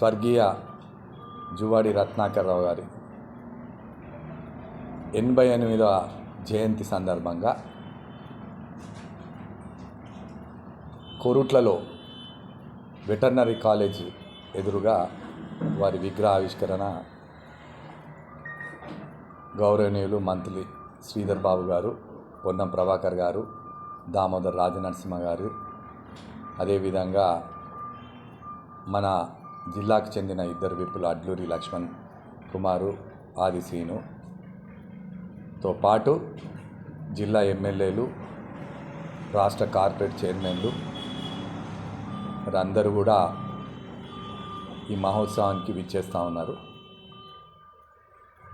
స్వర్గీయ జువాడి రత్నాకర్రావు గారి ఎనభై ఎనిమిదవ జయంతి సందర్భంగా కోరుట్లలో వెటర్నరీ కాలేజ్ ఎదురుగా వారి విగ్రహ ఆవిష్కరణ గౌరవనీయులు మంత్రి శ్రీధర్ బాబు గారు పొన్నం ప్రభాకర్ గారు దామోదర్ రాజనరసింహ గారు. అదేవిధంగా మన జిల్లాకు చెందిన ఇద్దరు విప్పులు అడ్లూరి లక్ష్మణ్ కుమారు ఆది శ్రీనుతో పాటు జిల్లా ఎమ్మెల్యేలు రాష్ట్ర కార్పొరేట్ చైర్మన్లు అందరూ కూడా ఈ మహోత్సవానికి విచ్చేస్తూ ఉన్నారు.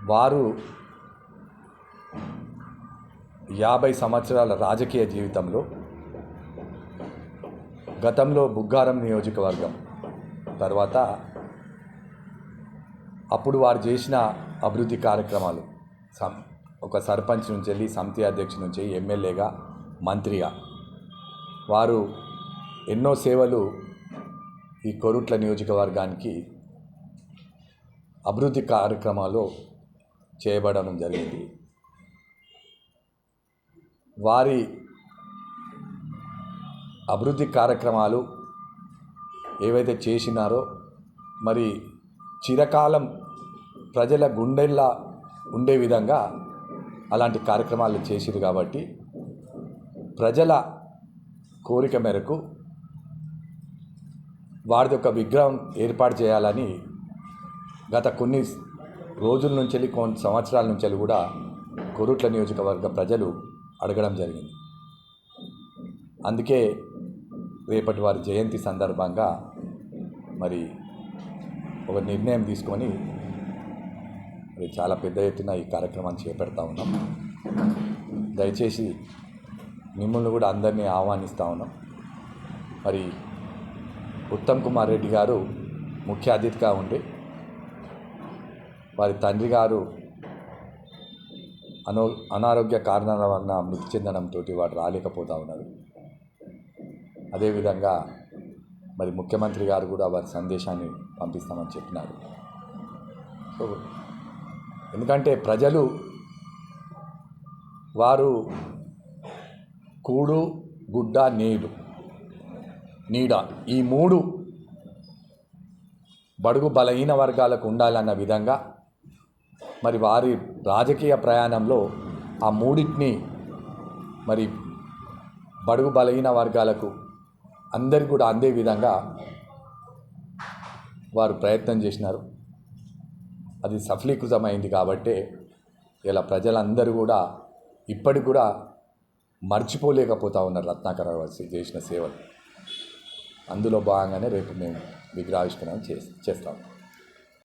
వారు యాభై సంవత్సరాల రాజకీయ జీవితంలో గతంలో బుగ్గారం నియోజకవర్గం తర్వాత అప్పుడు వారు చేసిన అభివృద్ధి కార్యక్రమాలు సం ఒక సర్పంచ్ నుంచి వెళ్ళి సమితి అధ్యక్షుడి నుంచి ఎమ్మెల్యేగా మంత్రిగా. వారు ఎన్నో సేవలు ఈ కొరుట్ల నియోజకవర్గానికి అభివృద్ధి కార్యక్రమాలు చేయబడడం జరిగింది. వారి అభివృద్ధి కార్యక్రమాలు ఏవైతే చేసినారో మరి చిరకాలం ప్రజల గుండెల్లా ఉండే విధంగా అలాంటి కార్యక్రమాలు చేసిరు కాబట్టి ప్రజల కోరిక మేరకు వారిది ఒక విగ్రహం ఏర్పాటు చేయాలని గత కొన్ని రోజుల నుంచి వెళ్ళి కొన్ని సంవత్సరాల నుంచి వెళ్ళి కూడా కొరుట్ల నియోజకవర్గ ప్రజలు అడగడం జరిగింది. అందుకే రేపటి వారి జయంతి సందర్భంగా మరి ఒక నిర్ణయం తీసుకొని మరి చాలా పెద్ద ఎత్తున ఈ కార్యక్రమాన్ని చేపడతా ఉన్నాం. దయచేసి మిమ్మల్ని కూడా అందరినీ ఆహ్వానిస్తూ ఉన్నాం. మరి ఉత్తమ్ కుమార్ రెడ్డి గారు ముఖ్య అతిథిగా ఉండి వారి తండ్రి గారు అనో అనారోగ్య కారణాల వలన మృతి చెందడంతో వాడు రాలేకపోతూ ఉన్నారు. అదేవిధంగా మరి ముఖ్యమంత్రి గారు కూడా వారి సందేశాన్ని పంపిస్తామని చెప్పినారు. సో ఎందుకంటే ప్రజలు వారు కూడు గుడ్డ నీడు నీడ ఈ మూడు బడుగు బలహీన వర్గాలకు ఉండాలన్న విధంగా మరి వారి రాజకీయ ప్రయాణంలో ఆ మూడింటిని మరి బడుగు బలహీన వర్గాలకు అందరికి కూడా అందే విధంగా వారు ప్రయత్నం చేసినారు. అది సఫలీకృతమైంది కాబట్టే ఇలా ప్రజలందరూ కూడా ఇప్పటికి కూడా మర్చిపోలేకపోతా ఉన్నారు రత్నాకర చేసిన సేవలు. అందులో భాగంగానే రేపు మేము విగ్రహావిష్కరణ చేస్తాము